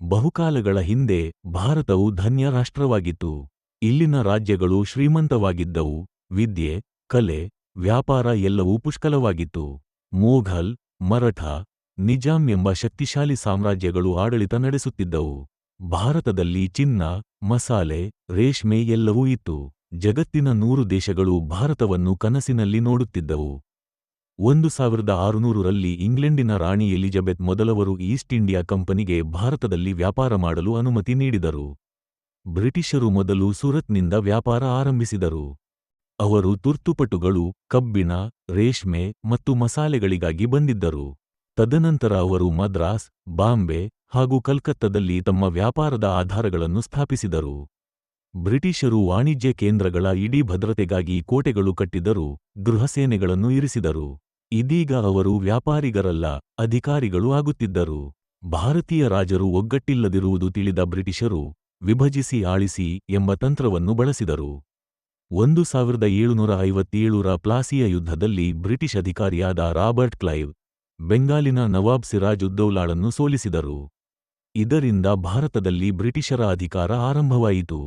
ಬಹುಕಾಲಗಳ ಹಿಂದೆ ಭಾರತವು ಧನ್ಯ ರಾಷ್ಟ್ರವಾಗಿತ್ತು. ಇಲ್ಲಿನ ರಾಜ್ಯಗಳು ಶ್ರೀಮಂತವಾಗಿದ್ದವು. ವಿದ್ಯೆ, ಕಲೆ, ವ್ಯಾಪಾರ ಎಲ್ಲವೂ ಪುಷ್ಕಲವಾಗಿತ್ತು. ಮೊಘಲ್, ಮರಠ, ನಿಜಾಂ ಎಂಬ ಶಕ್ತಿಶಾಲಿ ಸಾಮ್ರಾಜ್ಯಗಳು ಆಡಳಿತ ನಡೆಸುತ್ತಿದ್ದವು. ಭಾರತದಲ್ಲಿ ಚಿನ್ನ, ಮಸಾಲೆ, ರೇಷ್ಮೆ ಎಲ್ಲವೂ ಇತ್ತು. ಜಗತ್ತಿನ ನೂರು ದೇಶಗಳು ಭಾರತವನ್ನು ಕನಸಿನಲ್ಲಿ ನೋಡುತ್ತಿದ್ದವು. ಒಂದು ಸಾವಿರದ ಆರುನೂರರಲ್ಲಿ ಇಂಗ್ಲೆಂಡಿನ ರಾಣಿ ಎಲಿಜಬೆತ್ ಮೊದಲವರು ಈಸ್ಟ್ ಇಂಡಿಯಾ ಕಂಪನಿಗೆ ಭಾರತದಲ್ಲಿ ವ್ಯಾಪಾರ ಮಾಡಲು ಅನುಮತಿ ನೀಡಿದರು. ಬ್ರಿಟಿಷರು ಮೊದಲು ಸೂರತ್ನಿಂದ ವ್ಯಾಪಾರ ಆರಂಭಿಸಿದರು. ಅವರು ತುರ್ತುಪಟುಗಳು, ಕಬ್ಬಿಣ, ರೇಷ್ಮೆ ಮತ್ತು ಮಸಾಲೆಗಳಿಗಾಗಿ ಬಂದಿದ್ದರು. ತದನಂತರ ಅವರು ಮದ್ರಾಸ್, ಬಾಂಬೆ ಹಾಗೂ ಕಲ್ಕತ್ತದಲ್ಲಿ ತಮ್ಮ ವ್ಯಾಪಾರದ ಆಧಾರಗಳನ್ನು ಸ್ಥಾಪಿಸಿದರು. ಬ್ರಿಟಿಷರು ವಾಣಿಜ್ಯ ಕೇಂದ್ರಗಳ ಇಡೀ ಭದ್ರತೆಗಾಗಿ ಕೋಟೆಗಳು ಕಟ್ಟಿದರು ಗೃಹಸೇನೆಗಳನ್ನು ಇರಿಸಿದರು. ಇದೀಗ ಅವರು ವ್ಯಾಪಾರಿಗರಲ್ಲ, ಅಧಿಕಾರಿಗಳು ಆಗುತ್ತಿದ್ದರು. ಭಾರತೀಯ ರಾಜರು ಒಗ್ಗಟ್ಟಿಲ್ಲದಿರುವುದು ತಿಳಿದ ಬ್ರಿಟಿಷರು ವಿಭಜಿಸಿ ಆಳಿಸಿ ಎಂಬ ತಂತ್ರವನ್ನು ಬಳಸಿದರು. ಒಂದು ಸಾವಿರದ ಏಳುನೂರ ಐವತ್ತೇಳರ ಪ್ಲಾಸಿಯ ಯುದ್ಧದಲ್ಲಿ ಬ್ರಿಟಿಷ್ ಅಧಿಕಾರಿಯಾದ ರಾಬರ್ಟ್ ಕ್ಲೈವ್, ಬೆಂಗಾಲಿನ ನವಾಬ್ ಸಿರಾಜ್ ಉದ್ದೌಲಾಳನ್ನು ಸೋಲಿಸಿದರು. ಇದರಿಂದ ಭಾರತದಲ್ಲಿ ಬ್ರಿಟಿಷರ ಅಧಿಕಾರ ಆರಂಭವಾಯಿತು.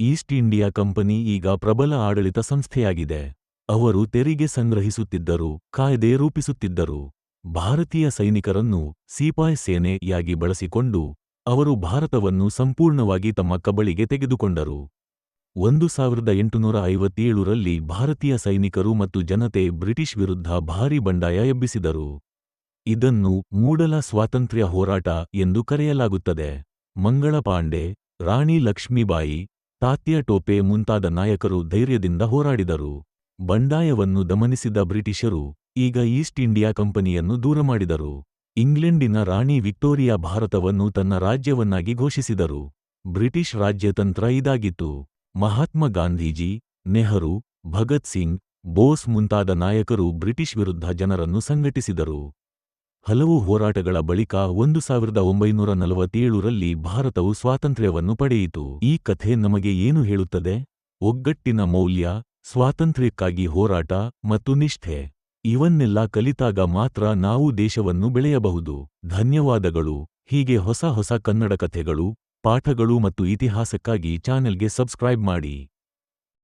ಈಸ್ಟ್ ಇಂಡಿಯಾ ಕಂಪನಿ ಈಗ ಪ್ರಬಲ ಆಡಳಿತ ಸಂಸ್ಥೆಯಾಗಿದೆ. ಅವರು ತೆರಿಗೆ ಸಂಗ್ರಹಿಸುತ್ತಿದ್ದರು, ಕಾಯ್ದೆ ರೂಪಿಸುತ್ತಿದ್ದರು. ಭಾರತೀಯ ಸೈನಿಕರನ್ನು ಸಿಪಾಯಿ ಸೇನೆಯಾಗಿ ಬಳಸಿಕೊಂಡು ಅವರು ಭಾರತವನ್ನು ಸಂಪೂರ್ಣವಾಗಿ ತಮ್ಮ ಕಬಳಿಗೆ ತೆಗೆದುಕೊಂಡರು. ಒಂದು ಸಾವಿರದ ಎಂಟುನೂರ ಐವತ್ತೇಳರಲ್ಲಿ ಭಾರತೀಯ ಸೈನಿಕರು ಮತ್ತು ಜನತೆ ಬ್ರಿಟಿಷ್ ವಿರುದ್ಧ ಭಾರೀ ಬಂಡಾಯ ಎಬ್ಬಿಸಿದರು. ಇದನ್ನು ಮೂಡಲ ಸ್ವಾತಂತ್ರ್ಯ ಹೋರಾಟ ಎಂದು ಕರೆಯಲಾಗುತ್ತದೆ. ಮಂಗಳ ಪಾಂಡೆ, ರಾಣಿ ಲಕ್ಷ್ಮೀಬಾಯಿ, ತಾತ್ಯ ಟೋಪೆ ಮುಂತಾದ ನಾಯಕರು ಧೈರ್ಯದಿಂದ ಹೋರಾಡಿದರು. ಬಂಡಾಯವನ್ನು ದಮನಿಸಿದ ಬ್ರಿಟಿಷರು ಈಗ ಈಸ್ಟ್ ಇಂಡಿಯಾ ಕಂಪನಿಯನ್ನು ದೂರ ಮಾಡಿದರು. ಇಂಗ್ಲೆಂಡಿನ ರಾಣಿ ವಿಕ್ಟೋರಿಯಾ ಭಾರತವನ್ನು ತನ್ನ ರಾಜ್ಯವನ್ನಾಗಿ ಘೋಷಿಸಿದರು. ಬ್ರಿಟಿಷ್ ರಾಜ್ಯತಂತ್ರ ಇದಾಗಿತ್ತು. ಮಹಾತ್ಮ ಗಾಂಧೀಜಿ, ನೆಹರು, ಭಗತ್ ಸಿಂಗ್, ಬೋಸ್ ಮುಂತಾದ ನಾಯಕರು ಬ್ರಿಟಿಷ್ ವಿರುದ್ಧ ಜನರನ್ನು ಸಂಘಟಿಸಿದರು. ಹಲವು ಹೋರಾಟಗಳ ಬಳಿಕ ಒಂದು ಸಾವಿರದ ಒಂಬೈನೂರ ನಲವತ್ತೇಳರಲ್ಲಿ ಭಾರತವು ಸ್ವಾತಂತ್ರ್ಯವನ್ನು ಪಡೆಯಿತು. ಈ ಕಥೆ ನಮಗೆ ಏನು ಹೇಳುತ್ತದೆ? ಒಗ್ಗಟ್ಟಿನ ಮೌಲ್ಯ ಸ್ವಾತಂತ್ರ್ಯಕ್ಕಾಗಿ ಹೋರಾಟ ಮತ್ತು ನಿಷ್ಠೆ. ಇವನ್ನೆಲ್ಲ ಕಲಿತಾಗ ಮಾತ್ರ ನಾವು ದೇಶವನ್ನು ಬೆಳೆಯಬಹುದು. ಧನ್ಯವಾದಗಳು. ಹೀಗೆ ಹೊಸ ಹೊಸ ಕನ್ನಡ ಕಥೆಗಳು, ಪಾಠಗಳು ಮತ್ತು ಇತಿಹಾಸಕ್ಕಾಗಿ ಚಾನೆಲ್ಗೆ ಸಬ್ಸ್ಕ್ರೈಬ್ ಮಾಡಿ.